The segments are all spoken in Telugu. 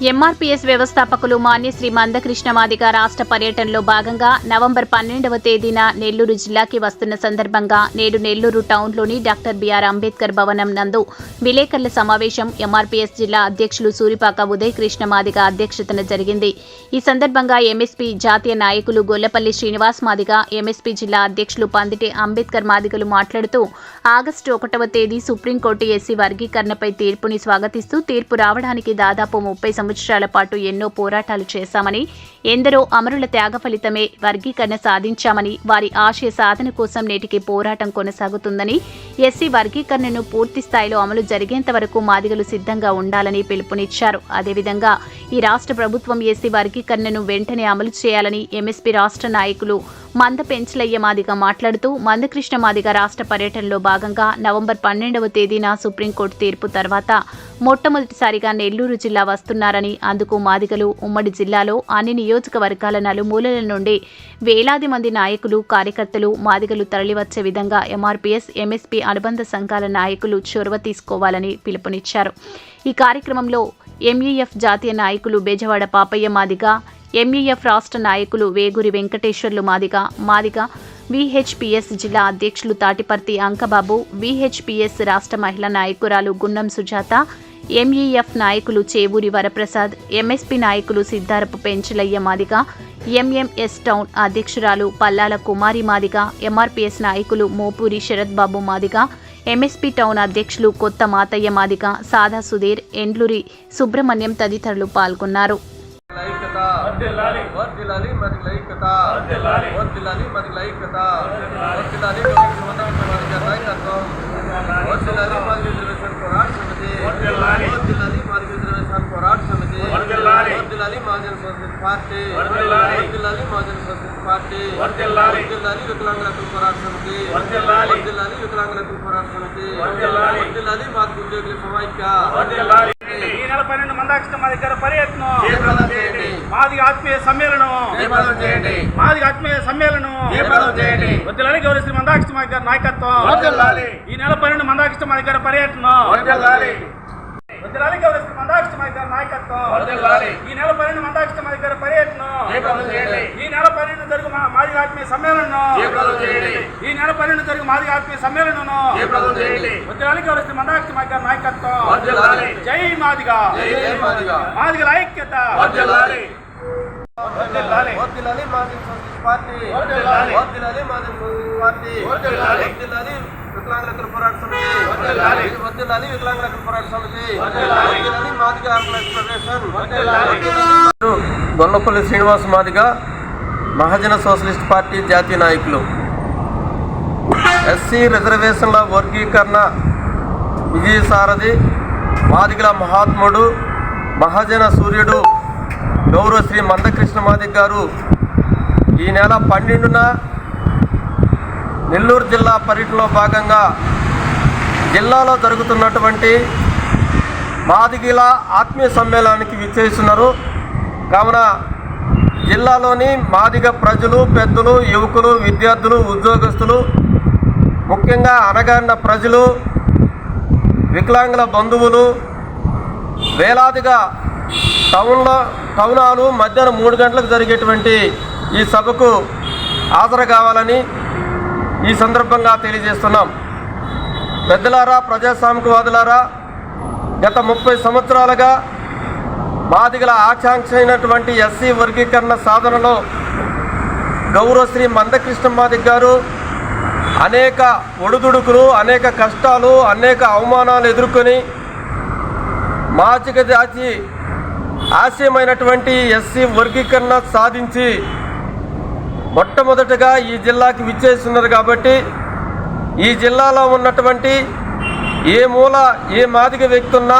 ఎంఆర్పీఎస్ వ్యవస్థాపకులు మాన్య శ్రీ మందకృష్ణ మాదిగ రాష్ట్ర పర్యటనలో భాగంగా నవంబర్ పన్నెండవ తేదీన నెల్లూరు జిల్లాకి వస్తున్న సందర్భంగా నేడు నెల్లూరు టౌన్లోని డాక్టర్ బిఆర్ అంబేద్కర్ భవనం నందు విలేకరుల సమావేశం ఎంఆర్పీఎస్ జిల్లా అధ్యక్షులు సూరిపాక ఉదయ్ కృష్ణ మాదిగ అధ్యక్షతన జరిగింది. ఈ సందర్భంగా ఎంఎస్పీ జాతీయ నాయకులు గొల్లపల్లి శ్రీనివాస్ మాదిగ ఎంఎస్పీ జిల్లా అధ్యక్షులు పందిటి అంబేద్కర్ మాదిగలు మాట్లాడుతూ ఆగస్టు ఒకటవ తేదీ సుప్రీంకోర్టు ఎస్సీ వర్గీకరణపై తీర్పుని స్వాగతిస్తూ తీర్పు రావడానికి దాదాపు ముప్పై సంవత్సరాల పాటు ఎన్నో పోరాటాలు చేశామని ఎందరో అమరుల త్యాగ ఫలితమే వర్గీకరణ సాధించామని వారి ఆశయ సాధన కోసం నేటికి పోరాటం కొనసాగుతుందని ఎస్సీ వర్గీకరణను పూర్తి స్థాయిలో అమలు జరిగేంత వరకు మాదిగలు సిద్ధంగా ఉండాలని పిలుపునిచ్చారు. అదేవిధంగా ఈ రాష్ట్ర ప్రభుత్వం ఎస్సీ వర్గీకరణను వెంటనే అమలు చేయాలని ఎంఎస్పీ రాష్ట్ర నాయకులు మంద పెంచలయ్య మాదిగ మాట్లాడుతూ మందకృష్ణ మాదిగ రాష్ట్ర పర్యటనలో భాగంగా నవంబర్ పన్నెండవ తేదీన సుప్రీంకోర్టు తీర్పు తర్వాత మొట్టమొదటిసారిగా నెల్లూరు జిల్లా వస్తున్నారని అందుకు మాదిగలు ఉమ్మడి జిల్లాలో అన్ని నియోజకవర్గాల నలుమూలల నుండి వేలాది మంది నాయకులు కార్యకర్తలు మాదిగలు తరలివచ్చే విధంగా ఎంఆర్పీఎస్ ఎంఎస్పీ అనుబంధ సంఘాల నాయకులు చొరవ తీసుకోవాలని పిలుపునిచ్చారు. ఈ కార్యక్రమంలో ఎంఈఎఫ్ జాతీయ నాయకులు బెజవాడ పాపయ్య మాదిగా ఎంఈఎఫ్ రాష్ట్ర నాయకులు వేగురి వెంకటేశ్వర్లు మాదిగా మాదిగా విహెచ్పిఎస్ జిల్లా అధ్యక్షులు తాటిపర్తి అంకబాబు విహెచ్పిఎస్ రాష్ట్ర మహిళా నాయకురాలు గున్నం సుజాత ఎంఈఎఫ్ నాయకులు చేవూరి వరప్రసాద్ ఎంఎస్పి నాయకులు సిద్ధారపు పెంచలయ్య మాదిగ ఎంఎంఎస్ టౌన్ అధ్యక్షురాలు పల్లాల కుమారి మాదిగ ఎంఆర్పిఎస్ నాయకులు మోపూరి శరత్ బాబు మాదిగ ఎంఎస్పీ టౌన్ అధ్యక్షులు కొత్త మాతయ్య మాదిగ సాదా సుధీర్ ఎండ్లూరి సుబ్రహ్మణ్యం తదితరులు పాల్గొన్నారు. పోరాట మహాజన సంస్కృతి మహాజన సంస్కృతి వికలాంగుల పోరాట సమితి వికలాంగుల హక్కుల పోరాట సమితి వర్ధిల్లాలి మాకు ఉద్యోగుల సమైక్య ఈ నెల పన్నెండు మందాక్ష మా దగ్గర పర్యటన జయప్రదం చేయండి మాది ఆత్మీయ సమ్మేళనం. మాది ఆత్మీయ సమ్మేళనం. వద్దులని గౌరవ మందాక్ష మా దగ్గర నాయకత్వం. ఈ నెల పన్నెండు మందాక్ష మా దగ్గర పర్యటన. మా దగ్గర నాయకత్వం. ఈ నెల పన్నెండు మందాక్ష మా దగ్గర పర్యటన. ఈ నెల పన్నెండు జరుగు మాది ఆత్మీయ సమ్మేళనం. ఈ నెల పన్నెండు జరుగు మాది ఆత్మీయ సమ్మేళనం. మా నాయకత్వం. జై మాదిగా. మాదిగల ఐక్యత. వికలాంగుల పోరాట. సమితి. వికలాంగుల పోరాట సమితి. మాదిగ. గొల్లపల్లి శ్రీనివాస్ మాదిగ మహాజన సోషలిస్ట్ పార్టీ జాతీయ నాయకులు. ఎస్సీ రిజర్వేషన్ల వర్గీకరణ విజయసారథి మాదిగల మహాత్ముడు మహాజన సూర్యుడు. గౌరవ శ్రీ మందకృష్ణ మాదిక్ గారు ఈ నెల పన్నెండున నెల్లూరు జిల్లా పర్యటనలో భాగంగా జిల్లాలో జరుగుతున్నటువంటి మాదిగిల ఆత్మీయ సమ్మేళనానికి విచ్చేస్తున్నారు. కావున జిల్లాలోని మాదిగ ప్రజలు పెద్దలు యువకులు విద్యార్థులు ఉద్యోగస్తులు ముఖ్యంగా అనగారిన ప్రజలు వికలాంగుల బంధువులు వేలాదిగా టౌన్లో టౌనాలు మధ్యాహ్నం మూడు గంటలకు జరిగేటువంటి ఈ సభకు హాజరు కావాలని ఈ సందర్భంగా తెలియజేస్తున్నాం. పెద్దలారా ప్రజాస్వామికవాదులారా గత ముప్పై సంవత్సరాలుగా మాదిగల ఆకాంక్ష అయినటువంటి ఎస్సీ వర్గీకరణ సాధనలో గౌరవశ్రీ మందకృష్ణ మాదిక్ గారు అనేక ఒడుదుడుకులు అనేక కష్టాలు అనేక అవమానాలు ఎదుర్కొని మాచిక జాతి ఆశయమైనటువంటి ఎస్సీ వర్గీకరణ సాధించి మొట్టమొదటగా ఈ జిల్లాకి విచ్చేస్తున్నారు కాబట్టి ఈ జిల్లాలో ఉన్నటువంటి ఏ మూల ఏ మాదిగ వ్యక్తి ఉన్నా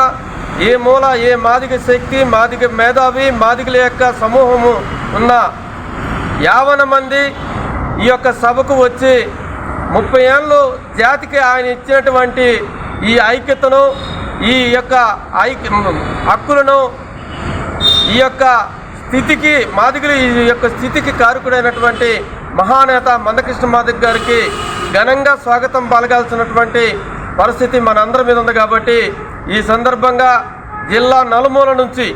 ఏ మూల ఏ మాదిగ శక్తి మాదిగ మేధావి మాదిగల యొక్క సమూహము ఉన్న యావన మంది ఈ యొక్క సభకు వచ్చి ముప్పై ఏళ్ళు జాతికి ఆయన ఇచ్చినటువంటి ఈ ఐక్యతను ఈ యొక్క ఐక్య హక్కులను ఈ యొక్క స్థితికి మాదిగులు ఈ యొక్క స్థితికి కారకుడైనటువంటి మహానేత మందకృష్ణ మాదిగ్ గారికి ఘనంగా స్వాగతం పలకాల్సినటువంటి పరిస్థితి మనందరి మీద ఉంది కాబట్టి ఈ సందర్భంగా జిల్లా నలుమూల నుంచి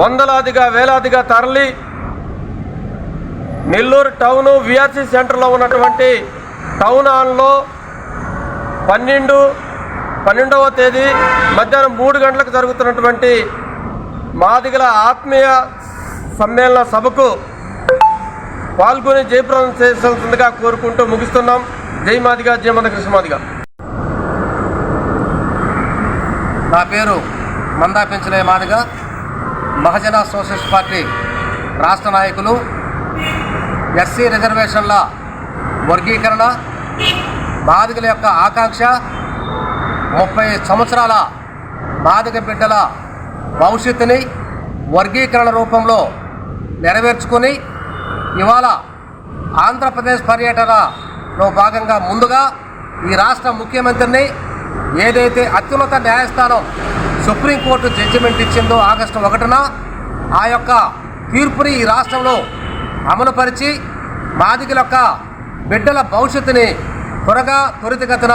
వందలాదిగా వేలాదిగా తరలి నెల్లూరు టౌను విఆర్సీ సెంటర్లో ఉన్నటువంటి టౌన్ హాల్లో పన్నెండు పన్నెండవ తేదీ మధ్యాహ్నం మూడు గంటలకు జరుగుతున్నటువంటి మాదిగల ఆత్మీయ సమ్మేళన సభకు పాల్గొని జయప్రదం చేయాల్సిందిగా కోరుకుంటూ ముగిస్తున్నాం. జై మాదిగా జయ మంద కృష్ణమాదిగా నా పేరు మందా పెంచలే మాదిగ. మహజన సోషలిస్ట్ పార్టీ రాష్ట్ర నాయకులు ఎస్సీ రిజర్వేషన్ల వర్గీకరణ బాధికుల యొక్క ఆకాంక్ష ముప్పై సంవత్సరాల బాధిక బిడ్డల భవిష్యత్తుని వర్గీకరణ రూపంలో నెరవేర్చుకొని ఇవాళ ఆంధ్రప్రదేశ్ పర్యటనలో భాగంగా ముందుగా ఈ రాష్ట్ర ముఖ్యమంత్రిని ఏదైతే అత్యున్నత న్యాయస్థానం సుప్రీంకోర్టు జడ్జిమెంట్ ఇచ్చిందో ఆగస్టు ఒకటిన ఆ యొక్క తీర్పుని ఈ రాష్ట్రంలో అమలుపరిచి బాధికుల యొక్క బిడ్డల భవిష్యత్తుని త్వరగా త్వరితగతిన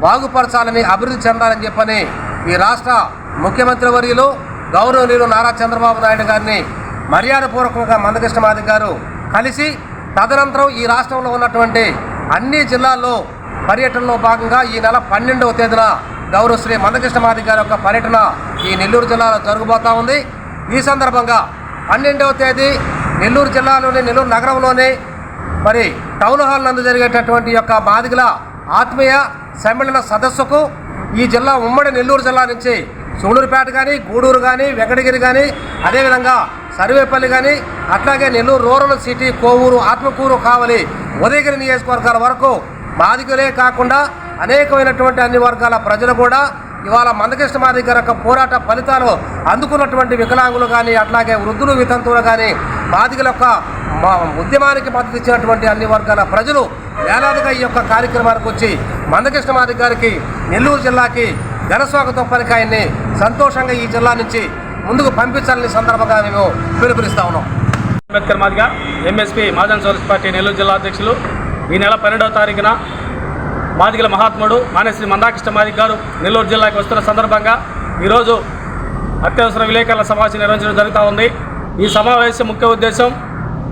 బాగుపరచాలని అభివృద్ధి చెందాలని చెప్పని ఈ రాష్ట్ర ముఖ్యమంత్రి వర్యులు గౌరవనీయులు నారా చంద్రబాబు నాయుడు గారిని మర్యాదపూర్వకంగా మందకృష్ణ మాదిగ గారు కలిసి తదనంతరం ఈ రాష్ట్రంలో ఉన్నటువంటి అన్ని జిల్లాల్లో పర్యటనలో భాగంగా ఈ నెల పన్నెండవ తేదీన గౌరవ శ్రీ మందకృష్ణ మాదిగ గారి యొక్క పర్యటన ఈ నెల్లూరు జిల్లాలో జరగబోతా ఉంది. ఈ సందర్భంగా పన్నెండవ తేదీ నెల్లూరు జిల్లాలోని నెల్లూరు నగరంలోని మరి టౌన్ హాల్ నందు జరిగేటటువంటి యొక్క బాధికుల ఆత్మీయ సమ్మేళన సదస్సుకు ఈ జిల్లా ఉమ్మడి నెల్లూరు జిల్లా నుంచి సూళూరుపేట కానీ గూడూరు కానీ వెంకటగిరి కానీ అదేవిధంగా సర్వేపల్లి కానీ అట్లాగే నెల్లూరు రూరల్ సిటీ కోవూరు ఆత్మకూరు కావలి ఉదయగిరి నియోజకవర్గాల వరకు బాధికులే కాకుండా అనేకమైనటువంటి అన్ని వర్గాల ప్రజలు కూడా ఇవాళ మందకృష్ణ మాదిగ దగ్గర యొక్క పోరాట ఫలితాలు అందుకున్నటువంటి వికలాంగులు కానీ అట్లాగే వృద్ధులు వితంతువులు కానీ బాధికుల యొక్క మా ఉద్యమానికి మద్దతు ఇచ్చినటువంటి అన్ని వర్గాల ప్రజలు వేలాదిగా ఈ యొక్క కార్యక్రమానికి వచ్చి మందకృష్ణ మాదిగ గారికి నెల్లూరు జిల్లాకి ఘనస్వాగతం పలికాయన్ని సంతోషంగా ఈ జిల్లా నుంచి ముందుకు పంపించాలని సందర్భంగా మేము పిలుపునిస్తా ఉన్నాం. అంబేద్కర్ మాదిగా ఎంఎస్పీ మహాజన్ సోరస్ పార్టీ నెల్లూరు జిల్లా అధ్యక్షులు. ఈ నెల పన్నెండవ తారీఖున మాదిగల మహాత్ముడు మానేశ్రీ మందాకృష్ణ మాదిగ గారు నెల్లూరు జిల్లాకి వస్తున్న సందర్భంగా ఈరోజు అత్యవసర విలేకరుల సమావేశం నిర్వహించడం జరుగుతూ ఉంది. ఈ సమావేశం ముఖ్య ఉద్దేశం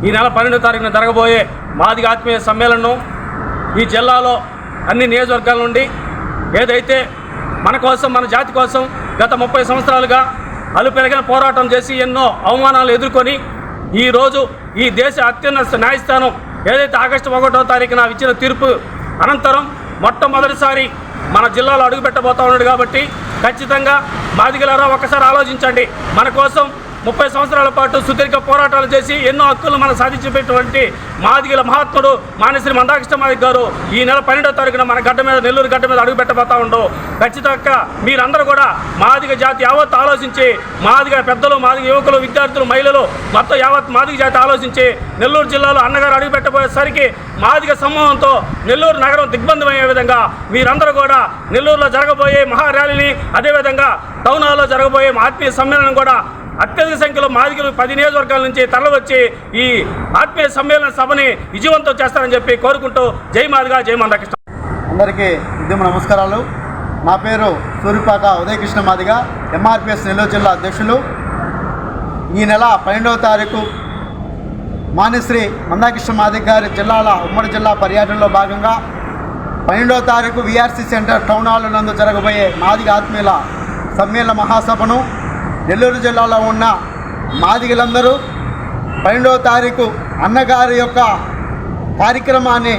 ఈ నెల పన్నెండవ తారీఖున జరగబోయే మాదిగ ఆత్మీయ సమ్మేళనం ఈ జిల్లాలో అన్ని నియోజకవర్గాల నుండి ఏదైతే మన కోసం మన జాతి కోసం గత ముప్పై సంవత్సరాలుగా అలుపెరగిన పోరాటం చేసి ఎన్నో అవమానాలు ఎదుర్కొని ఈరోజు ఈ దేశ అత్యున్నత న్యాయస్థానం ఏదైతే ఆగస్టు ఒకటో తారీఖున ఇచ్చిన తీర్పు అనంతరం మొట్టమొదటిసారి మన జిల్లాలో అడుగుపెట్టబోతా ఉన్నాడు కాబట్టి ఖచ్చితంగా మాదిగలారా ఒకసారి ఆలోచించండి. మన కోసం ముప్పై సంవత్సరాల పాటు సుదీర్ఘ పోరాటాలు చేసి ఎన్నో హక్కులు మనం సాధించినటువంటి మాదిగల మహాత్ముడు మానశ్రీ మందాకృష్ణ మాదిగ గారు ఈ నెల పన్నెండో తారీఖున మన గడ్డ మీద నెల్లూరు గడ్డ మీద అడుగు పెట్టబోతా ఉండు. ఖచ్చితంగా మీరందరూ కూడా మాదిగ జాతి యావత్ ఆలోచించి మాదిగ పెద్దలు మాదిగ యువకులు విద్యార్థులు మహిళలు మొత్తం యావత్ మాదిగ జాతి ఆలోచించి నెల్లూరు జిల్లాలో అన్నగారు అడుగు పెట్టబోయేసరికి మాదిగ సమూహంతో నెల్లూరు నగరం దిగ్బంధమయ్యే విధంగా మీరందరూ కూడా నెల్లూరులో జరగబోయే మహా ర్యాలీని అదేవిధంగా టౌన్ హాల్లో జరగబోయే ఆత్మీయ సమ్మేళనం కూడా అత్యధిక సంఖ్యలో మాదిగలు పది నియోజకవర్గాల నుంచి తరలివచ్చి ఈ ఆత్మీయ సమ్మేళన సభని విజయవంతం చేస్తారని చెప్పి కోరుకుంటూ జై మాదిగా జై మందకృష్ణ. అందరికీ ఉద్యమ నమస్కారాలు. నా పేరు సూర్యపాక ఉదయకృష్ణ మాదిగ ఎంఆర్పిఎస్ నెల్లూరు జిల్లా అధ్యక్షులు. ఈ నెల పన్నెండవ తారీఖు మానిశ్రీ మందాకృష్ణ మాదిగ గారి జిల్లాల ఉమ్మడి జిల్లా పర్యటనలో భాగంగా పన్నెండవ తారీఖు విఆర్సీ సెంటర్ టౌన్ హాల్ నందు జరగబోయే మాదిగ ఆత్మీయుల సమ్మేళన మహాసభను నెల్లూరు జిల్లాలో ఉన్న మాదిగలందరూ పన్నెండవ తారీఖు అన్నగారి యొక్క కార్యక్రమాన్ని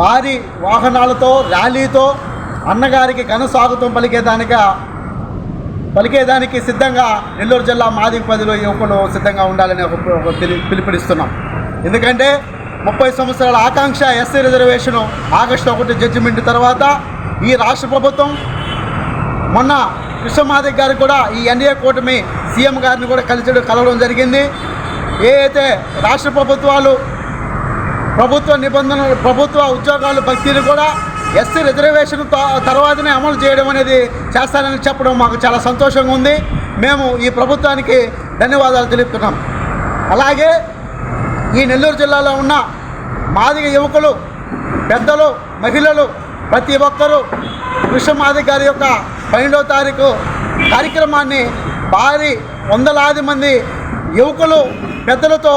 భారీ వాహనాలతో ర్యాలీతో అన్నగారికి ఘన స్వాగతం పలికేదానిగా పలికేదానికి సిద్ధంగా నెల్లూరు జిల్లా మాదిగ పదిలో యువకులు సిద్ధంగా ఉండాలని ఒక పిలుపునిస్తున్నాం. ఎందుకంటే ముప్పై సంవత్సరాల ఆకాంక్ష ఎస్సీ రిజర్వేషను ఆగస్టు ఒకటి జడ్జిమెంట్ తర్వాత ఈ రాష్ట్ర ప్రభుత్వం మొన్న విశ్వమాదిక్ గారు కూడా ఈ ఎన్డీఏ కూటమి సీఎం గారిని కూడా కలిసి కలవడం జరిగింది. ఏ అయితే రాష్ట్ర ప్రభుత్వాలు ప్రభుత్వ నిబంధనలు ప్రభుత్వ ఉద్యోగాలు భక్తిని కూడా ఎస్సీ రిజర్వేషన్ త- తర్వాతనే అమలు చేయడం అనేది చేస్తారని చెప్పడం మాకు చాలా సంతోషంగా ఉంది. మేము ఈ ప్రభుత్వానికి ధన్యవాదాలు తెలుపుతున్నాం. అలాగే ఈ నెల్లూరు జిల్లాలో ఉన్న మాదిగ యువకులు పెద్దలు మహిళలు ప్రతి ఒక్కరూ కృష్ణ మాదిగ గారి యొక్క పన్నెండవ తారీఖు కార్యక్రమాన్ని భారీ వందలాది మంది యువకులు పెద్దలతో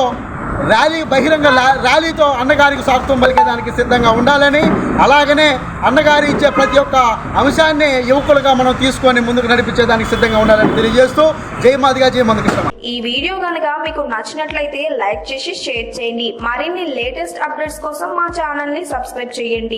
ర్యాలీ బహిరంగ ర్యాలీతో అన్నగారికి స్వాగతం పలికేదానికి సిద్ధంగా ఉండాలని అలాగనే అన్నగారి ఇచ్చే ప్రతి ఒక్క అంశాన్ని యువకులుగా మనం తీసుకొని ముందుకు నడిపించేదానికి సిద్ధంగా ఉండాలని తెలియజేస్తూ జై మాదిగా జై మందకృష్ణ. ఈ వీడియో కనుక మీకు నచ్చినట్లయితే లైక్ చేసి షేర్ చేయండి. మరిన్ని లేటెస్ట్ అప్డేట్స్ కోసం మా ఛానల్ని సబ్స్క్రైబ్ చేయండి.